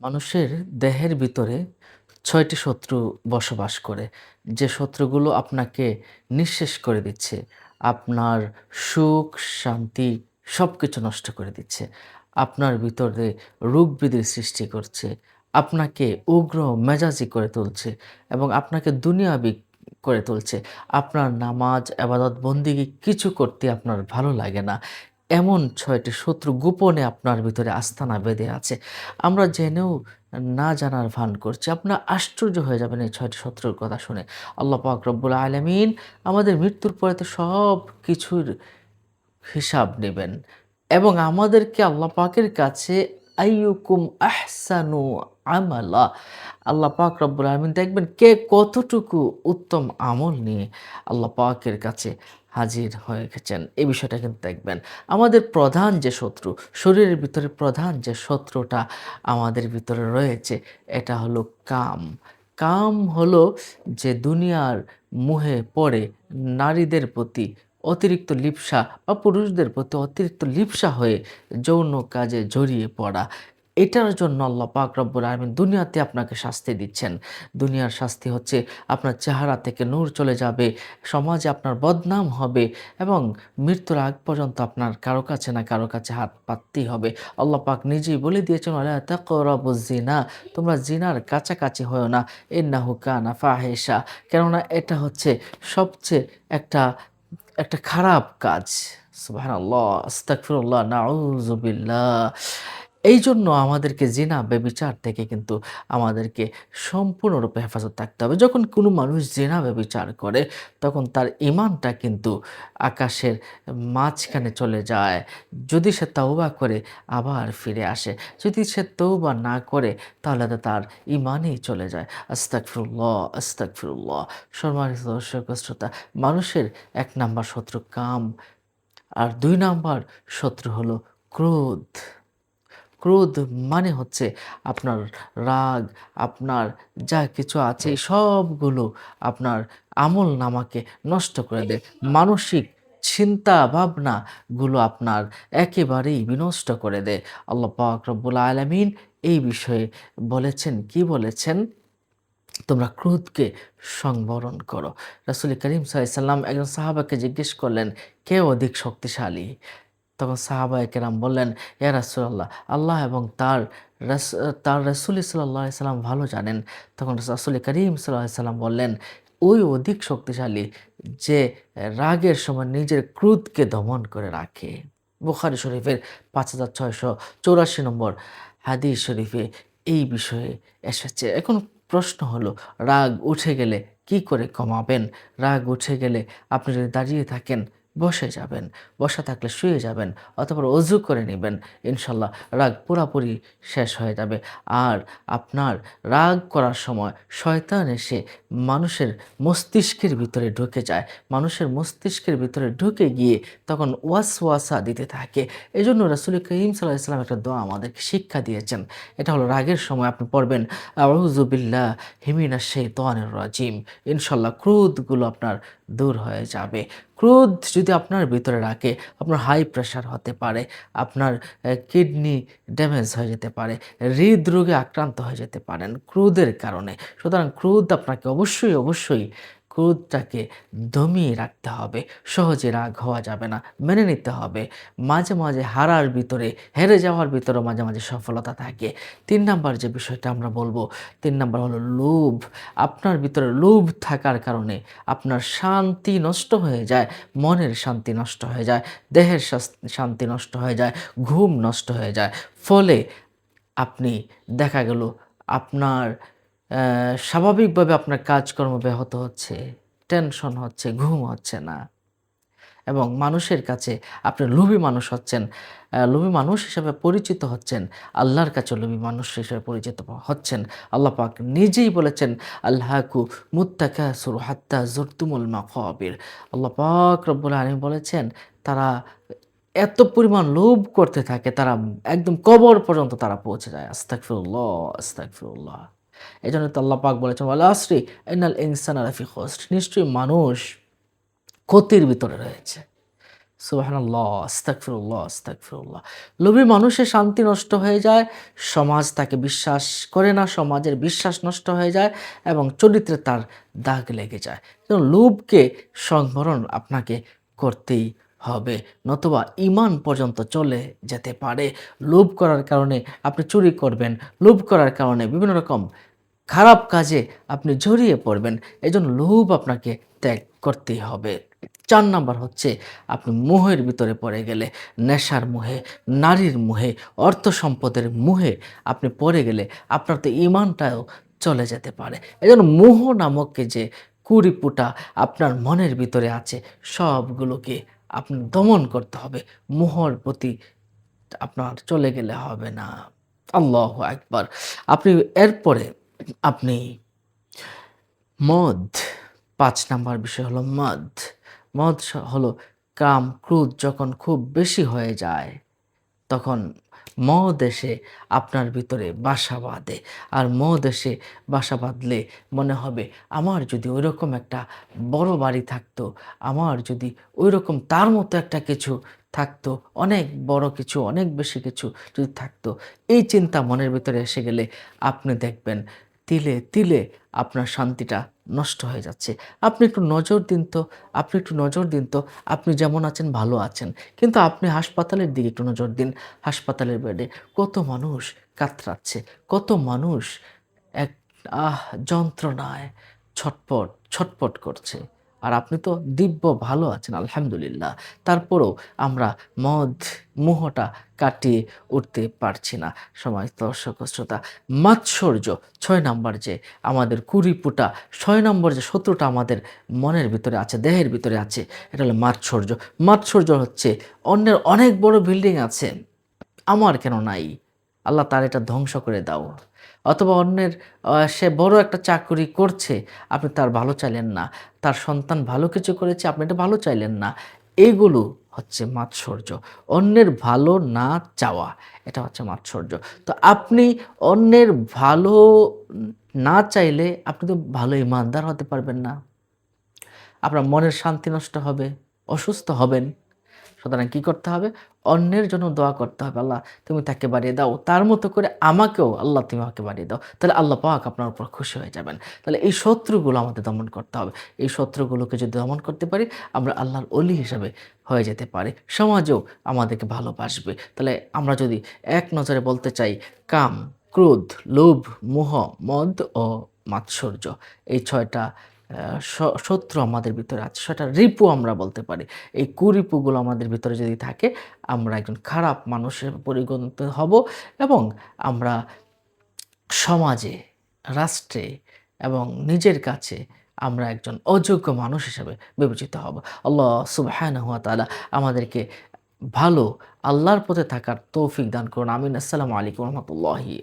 মানুষের দেহের ভিতরে ছয়টি শত্রু বসবাস করে। যে শত্রুগুলো আপনাকে নিঃশেষ করে দিচ্ছে, আপনার সুখ, শান্তি সব কিছু নষ্ট করে দিচ্ছে। আপনার ভিতরে রোগ ব্যাধির সৃষ্টি করছে, আপনাকে উগ্র মেজাজি করে তুলছে এবং আপনাকে দুনিয়াবি করে তুলছে। আপনার নামাজ, আবাদত, বন্দিগি কিছু করতে আপনার ভালো লাগে না। এমন ছয়টি শত্রু গোপনে আপনার ভিতরে আস্থানা বেঁধে আছে। আমরা জেনেও না জানার ভান করছি। আপনার আশ্চর্য হয়ে যাবেন এই ছয়টি শত্রুর কথা শুনে। আল্লাহ পাক রব্বুল আলমিন আমাদের মৃত্যুর পরে তো সব কিছুর হিসাব নেবেন এবং আমাদেরকে আল্লাহ পাকের কাছে আইয়ুকুম আহসানু আমালা। আল্লাহ পাক রব্বুল আলমিন দেখবেন কে কতটুকু উত্তম আমল নিয়ে আল্লাহ পাকের কাছে হাজির হয়ে গেছেন। এই বিষয়টা কিন্তু দেখবেন। আমাদের প্রধান যে শত্রু, শরীরের ভিতরে প্রধান যে শত্রুটা আমাদের ভিতরে রয়েছে, এটা হলো কাম। কাম হলো যে দুনিয়ার মুহে পড়ে নারীদের প্রতি অতিরিক্ত লিপ্সা বা পুরুষদের প্রতি অতিরিক্ত লিপসা হয়ে যৌন কাজে জড়িয়ে পড়া। এটার জন্য আল্লাহ পাক রব্বুল আলমিন দুনিয়াতে আপনাকে শাস্তি দিচ্ছেন। দুনিয়ার শাস্তি হচ্ছে আপনার চেহারা থেকে নূর চলে যাবে, সমাজে আপনার বদনাম হবে এবং মৃত্যুর আগ পর্যন্ত আপনার কারও কাছে না কারও কাছে হাত পাততেই হবে। আল্লাহ পাক নিজেই বলে দিয়েছেন আল্লাহ জিনা তোমরা জিনার কাছাকাছি হয়েও না। এন্না হুকানা ফাহেসা কেননা এটা হচ্ছে সবচেয়ে একটা একটা খারাপ কাজ। সুবাহ আল্লাহ আস্তাকফিরুল্লাহ নাউজুবিল্লাহ এই জন্য আমাদেরকে জিনা বেবিচার থেকে কিন্তু আমাদেরকে সম্পূর্ণরূপে হেফাজত থাকতে হবে। যখন কোনো মানুষ জেনা বেবিচার করে, তখন তার ইমানটা কিন্তু আকাশের মাঝখানে চলে যায়। যদি সে তৌবা করে, আবার ফিরে আসে। যদি সে তৌবা না করে, তাহলে তো তার ইমানই চলে যায়। আস্তাক ফিরুল্লাহ আস্তাক ফিরুল্লাহ সম্মানিত দর্শক শ্রোতা, মানুষের এক নাম্বার শত্রু কাম, আর দুই নাম্বার শত্রু হলো ক্রোধ। ক্রোধ মানে হচ্ছে আপনার রাগ আপনার যা কিছু আছে সবগুলো আপনার আমল নামাকে নষ্ট করে দেয়। মানসিক চিন্তা ভাবনাগুলো আপনার একেবারেই বিনষ্ট করে দেয়। আল্লাহ পাক রব্বুল আলমিন এই বিষয়ে বলেছেন কি বলেছেন? তোমরা ক্রোধকে সংবরণ করো। রাসুল করিম সাল্লাম একজন সাহাবাকে জিজ্ঞেস করলেন কে অধিক শক্তিশালী? তখন সাহাবা কেরাম বললেন, ইয়া রাসুল্লাহ আল্লাহ এবং তার তার রসুল সাল্লাহ সাল্লাম ভালো জানেন। তখন রাসুল করিম সাল্লাহ সাল্লাম বললেন, ওই অধিক শক্তিশালী যে রাগের সময় নিজের ক্রোধকে দমন করে রাখে। বুখারি শরীফের পাঁচ হাজার ছয়শো চৌরাশি নম্বর হাদিস শরীফে এই বিষয়ে এসেছে। এখন প্রশ্ন হলো, রাগ উঠে গেলে কি করে কমাবেন? রাগ উঠে গেলে আপনি যদি দাঁড়িয়ে থাকেন বসে যাবেন, বসা থাকলে শুয়ে যাবেন অথবা অজু করে নেবেন। ইনশাল্লাহ রাগ পুরাপুরি শেষ হয়ে যাবে। আর আপনার রাগ করার সময় শয়তান এসে মানুষের মস্তিষ্কের ভিতরে ঢুকে যায়। মানুষের মস্তিষ্কের ভিতরে ঢুকে গিয়ে তখন ওয়াস ওয়াসা দিতে থাকে। এই জন্য রাসুল করিম সাল্লাহ ইসলাম একটা দোয়া আমাদেরকে শিক্ষা দিয়েছেন। এটা হলো রাগের সময় আপনি পড়বেন আউজুবিল্লাহ হিমিনা সেই তোয়ানের রাজিম। ইনশাল্লাহ ক্রোধগুলো আপনার দূর হয়ে যাবে। ক্রোধ যদি আপনার ভিতরে রাখে, আপনার হাই প্রেশার হতে পারে, আপনার কিডনি ড্যামেজ হয়ে যেতে পারে, হৃদরোগে আক্রান্ত হয়ে যেতে পারেন ক্রোধের কারণে। সুতরাং ক্রোধ আপনাকে অবশ্যই অবশ্যই ক্রোধটাকে দমিয়ে রাখতে হবে। সহজে রাগ হওয়া যাবে না, মেনে নিতে হবে। মাঝে মাঝে হারার ভিতরে, হেরে যাওয়ার ভিতরে মাঝে মাঝে সফলতা থাকে। তিন নাম্বার যে বিষয়টা আমরা বলব, তিন নাম্বার হলো লোভ। আপনার ভিতরে লোভ থাকার কারণে আপনার শান্তি নষ্ট হয়ে যায়, মনের শান্তি নষ্ট হয়ে যায়, দেহের শান্তি নষ্ট হয়ে যায়, ঘুম নষ্ট হয়ে যায়। ফলে আপনি, দেখা গেল আপনার স্বাভাবিকভাবে আপনার কাজকর্ম ব্যাহত হচ্ছে টেনশন হচ্ছে, ঘুম হচ্ছে না। এবং মানুষের কাছে আপনি লোভী মানুষ হচ্ছেন লোভী মানুষ হিসেবে পরিচিত হচ্ছেন, আল্লাহর কাছে লোভী মানুষ হিসেবে পরিচিত হচ্ছেন। আল্লাহ পাক নিজেই বলেছেন আল্লাহকু মুত্তাকা সুর হাত্তা জুরতুমুল মাকবির। আল্লাহ পাক রব্বুল আলম বলেছেন, তারা এত পরিমাণ লোভ করতে থাকে, তারা একদম কবর পর্যন্ত তারা পৌঁছে যায়। আস্তাকফিরুল্লাহ আস্তাকফিরুল্লাহ এই জন্য তো পাক বলেছেন, ওয়াল আশ্রী এনাল ইনসান আলাফি হোস্ট নিশ্চয়ই মানুষ ক্ষতির ভিতরে রয়েছে। লোভী মানুষের শান্তি নষ্ট হয়ে যায়, সমাজ তাকে বিশ্বাস করে না, সমাজের বিশ্বাস নষ্ট হয়ে যায় এবং চরিত্রে তার দাগ লেগে যায়। লোভকে সংবরণ আপনাকে করতেই হবে, নতুবা ইমান পর্যন্ত চলে যেতে পারে। লোভ করার কারণে আপনি চুরি করবেন, লোভ করার কারণে বিভিন্ন রকম খারাপ কাজে আপনি জড়িয়ে পড়বেন। এজন্য লোভ আপনাকে ত্যাগ করতেই হবে। চার নাম্বার হচ্ছে, আপনি মোহের ভিতরে পড়ে গেলে, নেশার মোহে, নারীর মোহে, অর্থ সম্পদের মোহে আপনি পড়ে গেলে আপনার তো ইমানটাও চলে যেতে পারে। এজন্য মোহ নামককে যে কুড়িপুটা আপনার মনের ভিতরে আছে, সবগুলোকে আপনি দমন করতে হবে। মোহর প্রতি আপনার চলে গেলে হবে না। আল্লাহ একবার আপনি এরপরে আপনি মদ, পাঁচ নাম্বার বিষয় হলো মদ। মদ হলো কাম ক্রুদ যখন খুব বেশি হয়ে যায়, তখন মদ এসে আপনার ভিতরে বাসা বাঁধে। আর মদ এসে বাসা বাঁধলে মনে হবে, আমার যদি ওইরকম একটা বড় বাড়ি থাকতো, আমার যদি ওইরকম তার মতো একটা কিছু থাকতো, অনেক বড় কিছু, অনেক বেশি কিছু যদি থাকতো, এই চিন্তা মনের ভিতরে এসে গেলে আপনি দেখবেন তিলে তিলে আপনার শান্তিটা নষ্ট হয়ে যাচ্ছে। আপনি একটু নজর দিন তো, আপনি একটু নজর দিন তো, আপনি যেমন আছেন ভালো আছেন। কিন্তু আপনি হাসপাতালের দিকে একটু নজর দিন, হাসপাতালের বেডে। কত মানুষ কাতরাচ্ছে, কত মানুষ এক, আহ, যন্ত্রণায় ছটপট ছটপট করছে। আর আপনি তো দিব্য ভালো আছেন, আলহামদুলিল্লাহ। তারপরেও আমরা মদ, মোহটা কাটিয়ে উঠতে পারছি না। সময় দর্শক শ্রোতা, মাৎসর্য ছয় নম্বর যে আমাদের কুড়িপুটা, ছয় নম্বর যে শত্রুটা আমাদের মনের ভিতরে আছে, দেহের ভিতরে আছে, এটা হলো মাৎসর্য। মাৎসর্য হচ্ছে অন্যের অনেক বড় বিল্ডিং আছে, আমার কেন নাই? আল্লাহ তার এটা ধ্বংস করে দাও। অথবা অন্যের সে বড় একটা চাকরি করছে, আপনি তার ভালো চাইলেন না। তার সন্তান ভালো কিছু করেছে, আপনি এটা ভালো চাইলেন না। এইগুলো হচ্ছে মাৎসর্য। অন্যের ভালো না চাওয়া, এটা হচ্ছে মাৎসর্য। তো আপনি অন্যের ভালো না চাইলে আপনি তো ভালো ইমানদার হতে পারবেন না। আপনার মনের শান্তি নষ্ট হবে, অসুস্থ হবেন। সুতরাং কি করতে হবে? অন্যের জন্য দোয়া করতে হবে। আল্লাহ, তুমি তাকে বাড়িয়ে দাও। তার মতো করে আমাকেও আল্লাহ তুমি আমাকে বাড়িয়ে দাও। তাহলে আল্লাহ পাক আপনার উপর খুশি হয়ে যাবেন। তাহলে এই শত্রুগুলো আমাদের দমন করতে হবে। এই শত্রুগুলোকে যদি দমন করতে পারি, আমরা আল্লাহর অলি হিসাবে হয়ে যেতে পারি। সমাজেও আমাদেরকে ভালোবাসবে। তাহলে আমরা যদি এক নজরে বলতে চাই, কাম, ক্রোধ, লোভ, মোহ, মদ ও মাৎসর্য, এই ছয়টা শত্রু আমাদের ভিতরে আছে। সেটা রিপু আমরা বলতে পারি। এই কুরিপুগুলো আমাদের ভিতরে যদি থাকে, আমরা একজন খারাপ মানুষের পরিগণিত হব এবং আমরা সমাজে, রাষ্ট্রে এবং নিজের কাছে আমরা একজন অযোগ্য মানুষ হিসেবে বিবেচিত হব। আল্লাহ সুবহানাহু ওয়া তালা আমাদেরকে ভালো আল্লাহর পথে থাকার তৌফিক দান করুন। আমিন। আসসালামু আলাইকুম রহমতুল্লাহি।